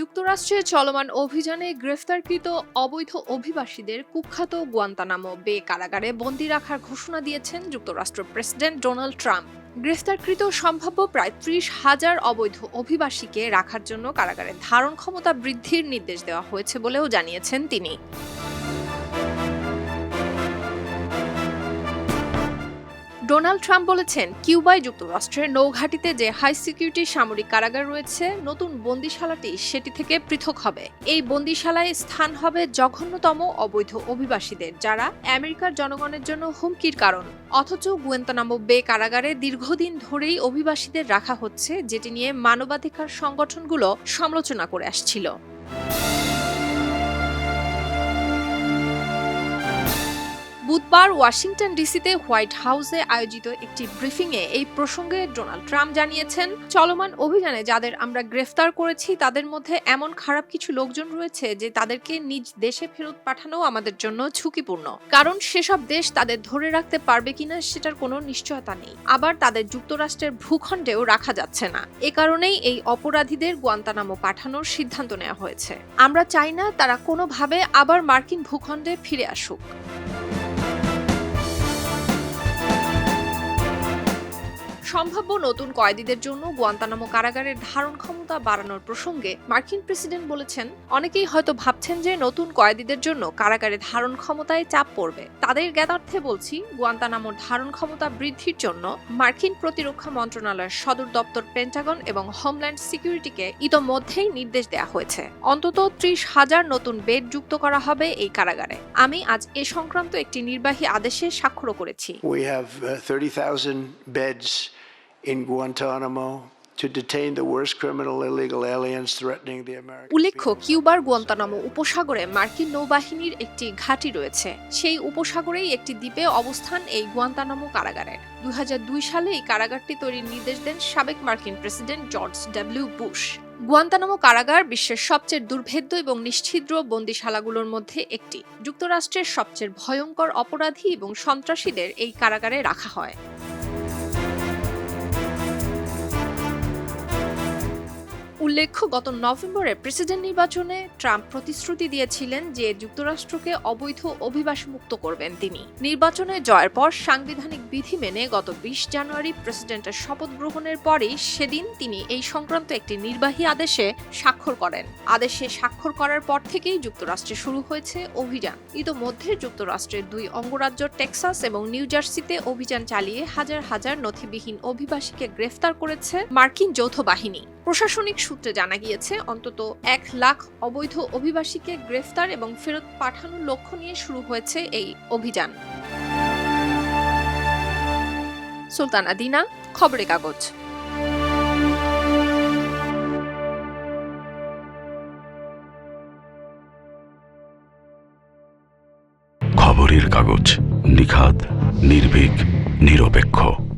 যুক্তরাষ্ট্রে চলমান অভিযানে গ্রেফতারকৃত অবৈধ অভিবাসীদের কুখ্যাত গুয়ান্তানামো বে কারাগারে বন্দী রাখার ঘোষণা দিয়েছেন যুক্তরাষ্ট্র প্রেসিডেন্ট ডোনাল্ড ট্রাম্প। গ্রেফতারকৃত সম্ভাব্য প্রায় ত্রিশ হাজার অবৈধ অভিবাসীকে রাখার জন্য কারাগারে ধারণ ক্ষমতা বৃদ্ধির নির্দেশ দেওয়া হয়েছে বলেও জানিয়েছেন তিনি। ডোনাল্ড ট্রাম্প বলেছেন, কিউবায় যুক্তরাষ্ট্রের নৌঘাটিতে যে হাই সিকিউরিটি সামরিক কারাগার রয়েছে, নতুন বন্দিশালাটি সেটি থেকে পৃথক হবে। এই বন্দিশালায় স্থান হবে জঘন্যতম অবৈধ অভিবাসীদের, যারা আমেরিকার জনগণের জন্য হুমকির কারণ। অথচ গুয়েন্তানামো বে কারাগারে দীর্ঘদিন ধরেই অভিবাসীদের রাখা হচ্ছে, যেটি নিয়ে মানবাধিকার সংগঠনগুলো সমালোচনা করে আসছিল। বুধবার ওয়াশিংটন ডিসিতে হোয়াইট হাউসে আয়োজিত একটি ব্রিফিংয়ে এই প্রসঙ্গে ডোনাল্ড ট্রাম্প জানিয়েছেন, চলমান অভিযানে যাদের আমরা গ্রেফতার করেছি, তাদের মধ্যে এমন খারাপ কিছু লোকজন রয়েছে যে তাদেরকে নিজ দেশে ফেরত পাঠানো আমাদের জন্য ঝুঁকিপূর্ণ। কারণ সেসব দেশ তাদের ধরে রাখতে পারবে কিনা সেটার কোনো নিশ্চয়তা নেই। আবার তাদের যুক্তরাষ্ট্রের ভূখণ্ডেও রাখা যাচ্ছে না। এ কারণেই এই অপরাধীদের গুয়ান্তানামো পাঠানোর সিদ্ধান্ত নেওয়া হয়েছে। আমরা চাই না তারা কোনোভাবে আবার মার্কিন ভূখণ্ডে ফিরে আসুক। সম্ভাব্য নতুন কয়েদিদের জন্য গুয়ান্তানামো কারাগারের ধারণ ক্ষমতা বাড়ানোর প্রসঙ্গে মার্কিন প্রেসিডেন্ট বলেছেন অনেকেই হয়তো ভাবছেন যে নতুন কয়েদিদের জন্য কারাগারে ধারণ ক্ষমতায় চাপ পড়বে। তাদের জ্ঞাতার্থে বলছি গুয়ান্তানামোর ধারণ ক্ষমতা বৃদ্ধির জন্য মার্কিন প্রতিরক্ষা মন্ত্রণালয়ের সদর দপ্তর পেন্টাগন এবং হোমল্যান্ড সিকিউরিটিকে ইতোমধ্যেই নির্দেশ দেওয়া হয়েছে। অন্তত ত্রিশ হাজার নতুন বেড যুক্ত করা হবে এই কারাগারে। আমি আজ এ সংক্রান্ত একটি নির্বাহী আদেশে স্বাক্ষর করেছি। We have uh, 30,000 beds in Guantanamo to detain the worst criminal illegal aliens threatening the American উল্লেখ্য কিউবার গুয়ান্তানামো উপসাগরে মার্কিন নৌবাহিনীর একটি ঘাঁটি রয়েছে। সেই উপসাগরেই একটি দ্বীপে অবস্থান এই গুয়ান্তানামো কারাগারের। হাজার দুই সালে এই কারাগারটি তৈরির নির্দেশ দেন সাবেক মার্কিন president George W Bush. Guantanamo কারাগার বিশ্বের সবচেয়ে দুর্ভেদ্য এবং নিশ্ছিদ্র বন্দিশালাগুলোর মধ্যে একটি। যুক্তরাষ্ট্রের সবচেয়ে ভয়ঙ্কর অপরাধী এবং সন্ত্রাসীদের এই কারাগারে রাখা হয়। উল্লেখ্য, গত নভেম্বরে প্রেসিডেন্ট নির্বাচনে ট্রাম্প প্রতিশ্রুতি দিয়েছিলেন যে যুক্তরাষ্ট্রকে অবৈধ অভিবাস মুক্ত করবেন তিনি। নির্বাচনে জয়ের পর সাংবিধানিক বিধি মেনে গত বিশ জানুয়ারি প্রেসিডেন্টের শপথ গ্রহণের পরেই সেদিন তিনি এই সংক্রান্ত একটি নির্বাহী আদেশে স্বাক্ষর করেন। আদেশে স্বাক্ষর করার পর থেকেই যুক্তরাষ্ট্রে শুরু হয়েছে অভিযান। ইতোমধ্যে যুক্তরাষ্ট্রের দুই অঙ্গরাজ্য টেক্সাস এবং নিউ জার্সিতে অভিযান চালিয়ে হাজার হাজার নথিবিহীন অভিবাসীকে গ্রেফতার করেছে মার্কিন যৌথ বাহিনী। প্রশাসনিক সূত্রে জানা গিয়েছে, অন্তত এক লাখ অবৈধ অভিবাসীকে গ্রেফতার এবং ফেরত পাঠানোর লক্ষ্য নিয়ে শুরু হয়েছে এই অভিযান। সুলতানা দিনা, খবরের কাগজ। খবরের কাগজ নিখাত নির্ভীক, নিরপেক্ষ।